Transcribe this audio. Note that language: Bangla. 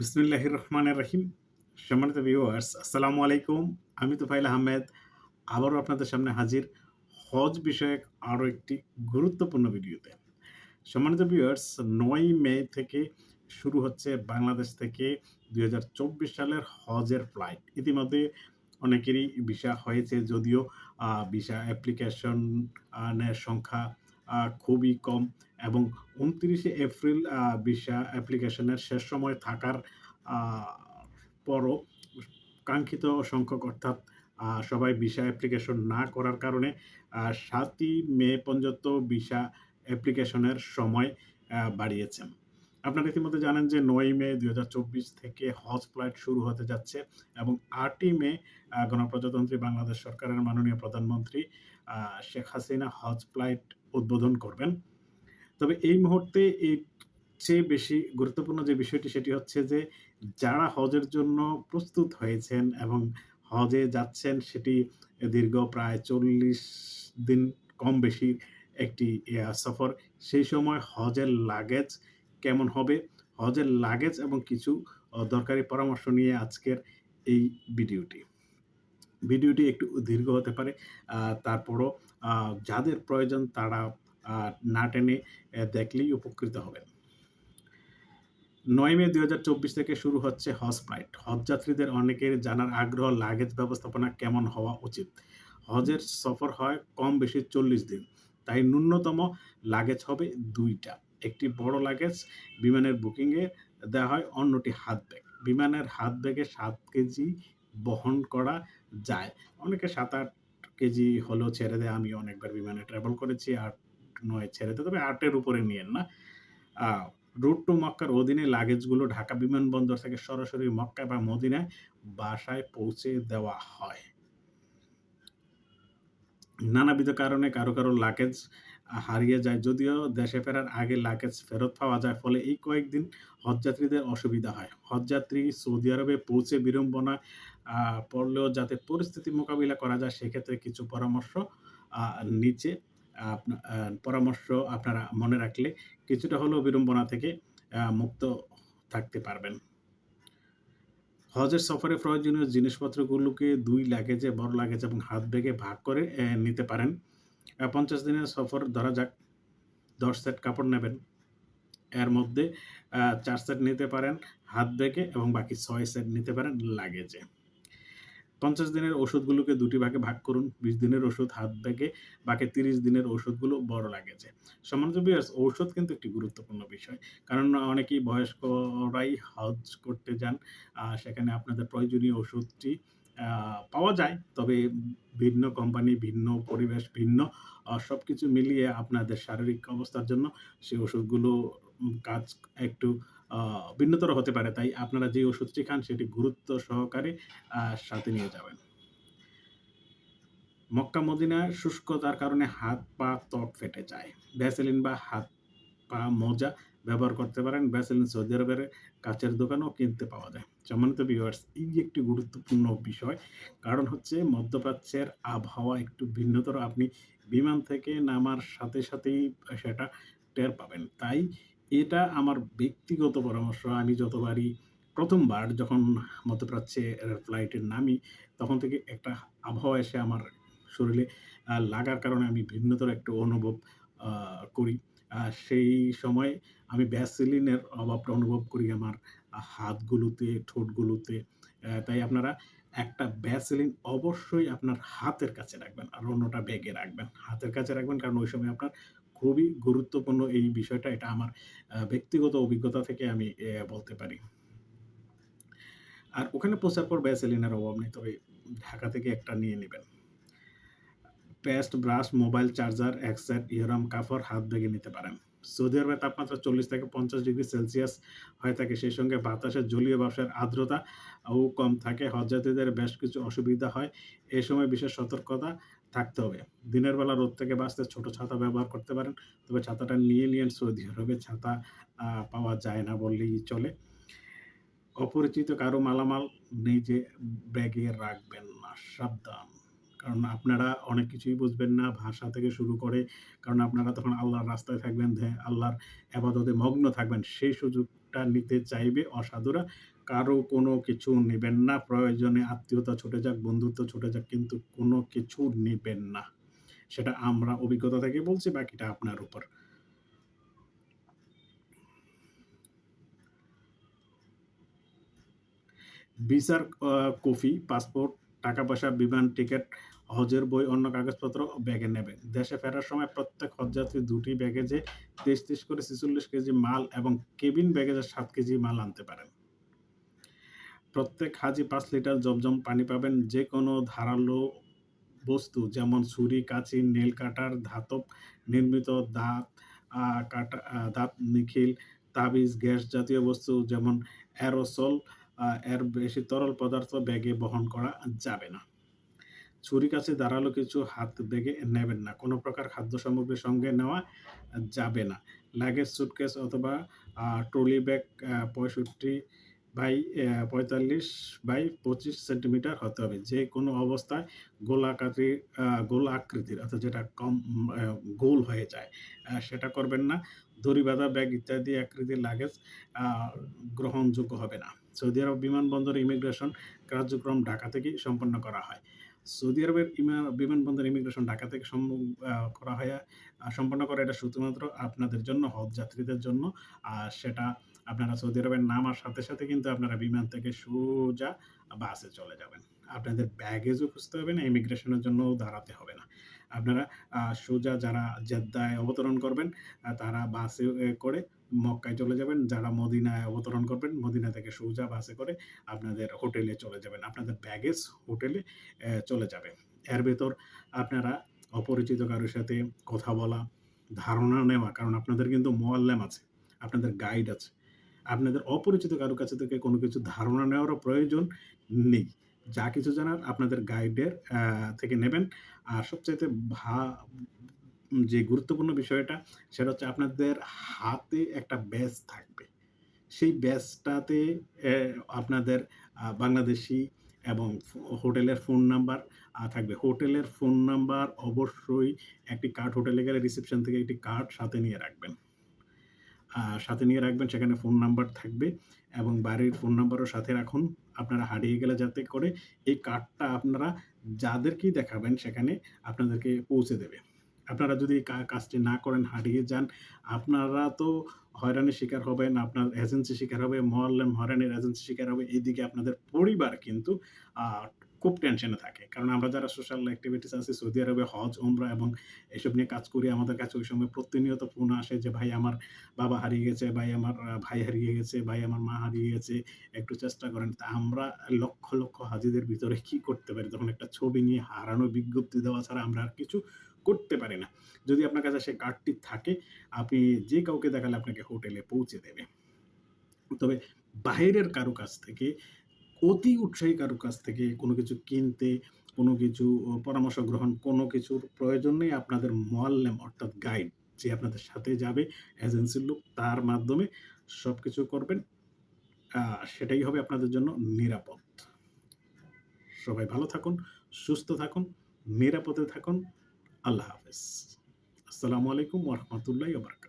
বিসমিল্লাহির রহমানির রহিম। সম্মানিত ভিউয়ার্স আসসালামু আলাইকুম। আমি তোফাইল আহমেদ, আবারও আপনাদের সামনে হাজির হজ বিষয়ক আরও একটি গুরুত্বপূর্ণ ভিডিওতে। সম্মানিত ভিউয়ার্স নয় মে থেকে শুরু হচ্ছে বাংলাদেশ থেকে দু হাজার চব্বিশ সালের হজের ফ্লাইট ইতিমধ্যে অনেকেরই ভিসা হয়েছে, যদিও ভিসা অ্যাপ্লিকেশন সংখ্যা খুবই কম। এবং উনত্রিশে এপ্রিল ভিসা অ্যাপ্লিকেশনের শেষ সময় থাকার পরও কাঙ্ক্ষিত সংখ্যক অর্থাৎ সবাই ভিসা অ্যাপ্লিকেশন না করার কারণে সাতই মে পর্যন্ত ভিসা অ্যাপ্লিকেশনের সময় বাড়িয়েছেন আপনারা ইতিমধ্যে জানেন যে নয় মে দু হাজার চব্বিশ থেকে হজ ফ্লাইট শুরু হতে যাচ্ছে এবং আটই মে গণপ্রজাতন্ত্রী বাংলাদেশ সরকারের মাননীয় প্রধানমন্ত্রী শেখ হাসিনা হজ ফ্লাইট উদ্বোধন করবেন। তবে এই মুহূর্তে এর চেয়ে বেশি গুরুত্বপূর্ণ যে বিষয়টি, সেটি হচ্ছে যে যারা হজের জন্য প্রস্তুত হয়েছেন এবং হজে যাচ্ছেন, সেটি দীর্ঘ প্রায় চল্লিশ দিন কম বেশি একটি সফর। সেই সময় হজের লাগেজ কেমন হবে? হজের লাগেজ এবং কিছু দরকারি পরামর্শ নিয়ে আজকের এই ভিডিওটি। ভিডিওটি একটু দীর্ঘ হতে পারে। তারপরও যাদের প্রয়োজন তারা না টেনে দেখলেই উপকৃত হবেন। নয় মে দু হাজার চব্বিশ থেকে শুরু হচ্ছে হজ ফ্লাইট হজ যাত্রীদের অনেকের জানার আগ্রহ, লাগেজ ব্যবস্থাপনা কেমন হওয়া উচিত? হজের সফর হয় কম বেশি চল্লিশ দিন, তাই ন্যূনতম লাগেজ হবে দুইটা। একটি বড় লাগেজ বিমানের বুকিংয়ে দেওয়া হয়, অন্যটি হাত ব্যাগ। বিমানের হাত ব্যাগে সাত কেজি বহন করা যায়। অনেকে সাত আট কেজি হলেও ছেড়ে দেয়। আমি অনেকবার বিমানে ট্রাভেল করেছি আট নয় ছেড়ে তবে আটের উপরে নিয়েন না। রুট টু মক্কার অধীনে লাগেজগুলো ঢাকা বিমানবন্দর থেকে সরাসরি মক্কা বা মদিনায় বাসায় পৌঁছে দেওয়া হয়। নানাবিধ কারণে কারও কারও লাগেজ হারিয়ে যায়। যদিও দেশে ফেরার আগে লাগেজ ফেরত পাওয়া যায়, ফলে এই কয়েকদিন হজযাত্রীদের অসুবিধা হয়। হজযাত্রী সৌদি আরবে পৌঁছে বিড়ম্বনা পড়লেও যাতে পরিস্থিতি মোকাবিলা করা যায়, সেক্ষেত্রে কিছু পরামর্শ নিচে পরামর্শ আপনারা মনে রাখলে কিছুটা হলেও বিড়ম্বনা থেকে মুক্ত থাকতে পারবেন। হজের সফরে প্রয়োজনীয় জিনিসপত্রগুলোকে দুই লাগেজে, বড় লাগেজ এবং হাত ব্যাগে ভাগ করে নিতে পারেন। পঞ্চাশ দিনের সফর ধরা যাক। দশ সেট কাপড় নেবেন। এর মধ্যে চার সেট নিতে পারেন, হাত ব্যাগে এবং বাকি ছয় সেট নিতে পারেন লাগেজে। পঞ্চাশ দিনের ওষুধগুলোকে দুটি ভাগে ভাগ করুন। বিশ দিনের ওষুধ হাত ব্যাগে, বাকি তিরিশ দিনের ওষুধগুলো বড় লাগেছে সম্মানিত বিয়ার্স ঔষধ কিন্তু একটি গুরুত্বপূর্ণ বিষয়। কারণ অনেকেই বয়স্করাই হজ করতে যান সেখানে আপনাদের প্রয়োজনীয় ওষুধটি পাওয়া যায়। তবে ভিন্ন কোম্পানি ভিন্ন পরিবেশ, ভিন্ন সব কিছু মিলিয়ে আপনাদের শারীরিক অবস্থার জন্য সেই ওষুধগুলো কাজ একটু ভিন্নতর হতে পারে। তাই আপনারা যে ওষুধটি খান, সেটি গুরুত্ব সহকারে সাথে নিয়ে যাবেন। মক্কা মদিনায় শুষ্কতার কারণে হাত, পা, ত্বক ফেটে যায়। ভ্যাসেলিন বা হাত, পা, মোজা ব্যবহার করতে পারেন। ভ্যাসেলিন সৌদি আরবের কাছের দোকানেও কিনতে পাওয়া যায়। সম্মানিত ভিউয়ার্স এই একটি গুরুত্বপূর্ণ বিষয়, কারণ হচ্ছে মধ্যপ্রাচ্যের আবহাওয়া একটু ভিন্নতর। আপনি বিমান থেকে নামার সাথে সাথেই সেটা টের পাবেন। তাই এটা আমার ব্যক্তিগত পরামর্শ। আমি যতবারই প্রথমবার যখন মধ্যপ্রাচ্যে ফ্লাইটে নামি, তখন থেকে একটা আবহাওয়া এসে আমার শরীরে লাগার কারণে আমি ভিন্নতর একটা অনুভব করি। সেই সময় আমি ব্যাসিলিনের অভাবটা অনুভব করি আমার হাতগুলোতে, ঠোঁটগুলোতে। তাই আপনারা একটা ব্যাসিলিন অবশ্যই আপনার হাতের কাছে রাখবেন আর অন্যটা ব্যাগে রাখবেন। হাতের কাছে রাখবেন কারণ ওই সময় আপনার খুবই গুরুত্বপূর্ণ এই বিষয়টা, এটা আমার ব্যক্তিগত অভিজ্ঞতা থেকে আমি বলতে পারি। আর ওখানে পৌঁছার পর ব্যাসেলিনের অভাব নেই, তবে ঢাকা থেকে একটা নিয়ে নেবেন। পেস্ট ব্রাশ, মোবাইল চার্জার এক সেট ইহরাম কাপড় হাত ব্যাগে নিতে পারেন। সৌদি আরবের তাপমাত্রা চল্লিশ থেকে পঞ্চাশ ডিগ্রি সেলসিয়াস হয়ে থাকে, সেই সঙ্গে বাতাসের জলীয় বাষ্পের আর্দ্রতা ও কম থাকে। হজযাত্রীদের বেশ কিছু অসুবিধা হয়। এ সময় বিশেষ সতর্কতা থাকতে হবে। দিনের বেলা রোদ থেকে বাঁচতে ছোট ছাতা ব্যবহার করতে পারেন, তবে ছাতাটা নিয়ে নিয়ে সৌদি আরবে ছাতা পাওয়া যায় না বললেই চলে। অপরিচিত কারও মালামাল নিজে ব্যাগে রাখবেন না, সাবধান। কারণ আপনারা অনেক কিছুই বুঝবেন না ভাষা থেকে শুরু করে, কারণ আপনারা তখন আল্লাহর রাস্তায় থাকবেন আল্লাহর আবাদতে মগ্ন থাকবেন। সেই সুযোগটা নিতে চাইবে অসাধুরা। কারও কোনো কিছু নেবেন না, প্রয়োজনে আত্মীয়তা ছুটে যাক, বন্ধুত্ব ছুটে যাক, কিন্তু কোনো কিছু নেবেন না। সেটা আমরা অভিজ্ঞতা থেকে বলছি, বাকিটা আপনার উপর। ভিসার কপি, পাসপোর্ট টাকা পয়সা বিমান টিকিট, হজের বই, অন্য কাগজপত্র ব্যাগে নেবেন। দেশে ফেরার সময় প্রত্যেক হজযাত্রী দুটি ব্যাগেজে তেইশ তেইশ করে ছেচল্লিশ কেজি মাল এবং কেবিন ব্যাগেজে সাত কেজি মাল আনতে পারেন। প্রত্যেক হাজি পাঁচ লিটার জমজম পানি পাবেন যে কোনো ধারালো বস্তু, যেমন ছুরি, কাঁচি, নেল কাটার, ধাতব নির্মিত দাঁত কাটা দাঁত, নিখিল, তাবিজ, গ্যাস জাতীয় বস্তু, যেমন অ্যারোসল এর বেশি তরল পদার্থ ব্যাগে বহন করা যাবে না। ছুরি কাছে দাঁড়াল কিছু হাত ব্যাগে নেবেন না, কোনো প্রকার খাদ্য সামগ্রী সঙ্গে নেওয়া যাবে না। লাগেজ, সুটকেস অথবা ট্রলি ব্যাগ পঁয়ষট্টি বাই পঁয়তাল্লিশ বাই পঁচিশ সেন্টিমিটার হতে হবে। যে কোনো অবস্থায় গোলাকাতি আহ, গোল আকৃতির অর্থাৎ যেটা কম গোল হয়ে যায় সেটা করবেন না। দড়ি বাঁধা ব্যাগ ইত্যাদি আকৃতির লাগেজ গ্রহণযোগ্য হবে না। সৌদি আরব বিমানবন্দর ইমিগ্রেশন কার্যক্রম ঢাকা থেকেই সম্পন্ন করা হয়। সৌদি আরবের বিমানবন্দর ইমিগ্রেশন ঢাকা থেকে করা হয় সম্পন্ন করা এটা শুধুমাত্র আপনাদের জন্য হজ যাত্রীদের জন্য। আর সেটা আপনারা সৌদি আরবের নামার সাথে সাথে কিন্তু আপনারা বিমান থেকে সোজা বাসে চলে যাবেন। আপনাদের ব্যাগেজও খুঁজতে হবে না ইমিগ্রেশনের জন্য দাঁড়াতে হবে না। আপনারা সোজা যারা জেদ্দায় অবতরণ করবেন তারা বাসে করে মক্কায় চলে যাবেন। যারা মদিনায় অবতরণ করবেন, মদিনা থেকে সোজা বাসে করে আপনাদের হোটেলে চলে যাবেন। আপনাদের ব্যাগেজ হোটেলে চলে যাবে। এর ভেতর আপনারা অপরিচিত কারোর সাথে কথা বলা, ধারণা নেওয়া, কারণ আপনাদের কিন্তু মোয়াল্লাম আছে, আপনাদের গাইড আছে। আপনাদের অপরিচিত কারোর কাছে থেকে কোনো কিছু ধারণা নেওয়ারও প্রয়োজন নেই। যা কিছু জানার আপনাদের গাইডের থেকে নেবেন। আর সবচাইতে ভা, যে গুরুত্বপূর্ণ বিষয়টা, সেটা হচ্ছে আপনাদের হাতে একটা ব্যাজ থাকবে। সেই ব্যাজটাতে আপনাদের বাংলাদেশি এবং হোটেলের ফোন নাম্বার থাকবে। হোটেলের ফোন নাম্বার অবশ্যই একটি কার্ড হোটেলে গেলে রিসেপশন থেকে একটি কার্ড সাথে নিয়ে রাখবেন। সাথে নিয়ে রাখবেন, সেখানে ফোন নাম্বার থাকবে এবং বাড়ির ফোন নাম্বারও সাথে রাখুন। আপনারা হারিয়ে গেলে যাতে করে এই কার্ডটা আপনারা যাদেরকেই দেখাবেন সেখানে আপনাদেরকে পৌঁছে দেবে। আপনারা যদি কাজটি না করেন, হারিয়ে যান, আপনারা তো হয়রানির শিকার হবেন, আপনার এজেন্সি শিকার হবে মহল্লাম হয়রানির এজেন্সি শিকার হবে। এইদিকে আপনাদের পরিবার কিন্তু খুব টেনশনে থাকে। কারণ আমরা যারা সোশ্যাল অ্যাক্টিভিটিস আছি, সৌদি আরবে হজ ওমরা এবং এসব নিয়ে কাজ করি, আমাদের কাছে ওই সময় প্রতিনিয়ত ফোন আসে যে, ভাই, আমার বাবা হারিয়ে গেছে, ভাই, আমার ভাই হারিয়ে গেছে, ভাই, আমার মা হারিয়ে গেছে, একটু চেষ্টা করেন। তা আমরা লক্ষ লক্ষ হাজিদের ভিতরে কি করতে পারি? তখন একটা ছবি নিয়ে হারানো বিজ্ঞপ্তি দেওয়া ছাড়া আমরা আর কিছু করতে পারি না। যদি আপনার কাছে সেই কার্ডটি থাকে, আপনি যে কাউকে দেখালে আপনাকে হোটেলে পৌঁছে দেবে। তবে বাইরের কারও কাছ থেকে অতি উৎসাহী কারও কাছ থেকে কোনো কিছু কিনতে, কোনো কিছু পরামর্শ গ্রহণ, কোনো কিছুর প্রয়োজন নেই। আপনাদের মোয়াল্লেম অর্থাৎ গাইড যে আপনাদের সাথে যাবে এজেন্সির লোক, তার মাধ্যমে সব কিছু করবেন সেটাই হবে আপনাদের জন্য নিরাপদ। সবাই ভালো থাকুন, সুস্থ থাকুন, নিরাপদে থাকুন। আল্লাহ হাফেজ। আসসালামু আলাইকুম ওরহমতুল্লাহ বারকাত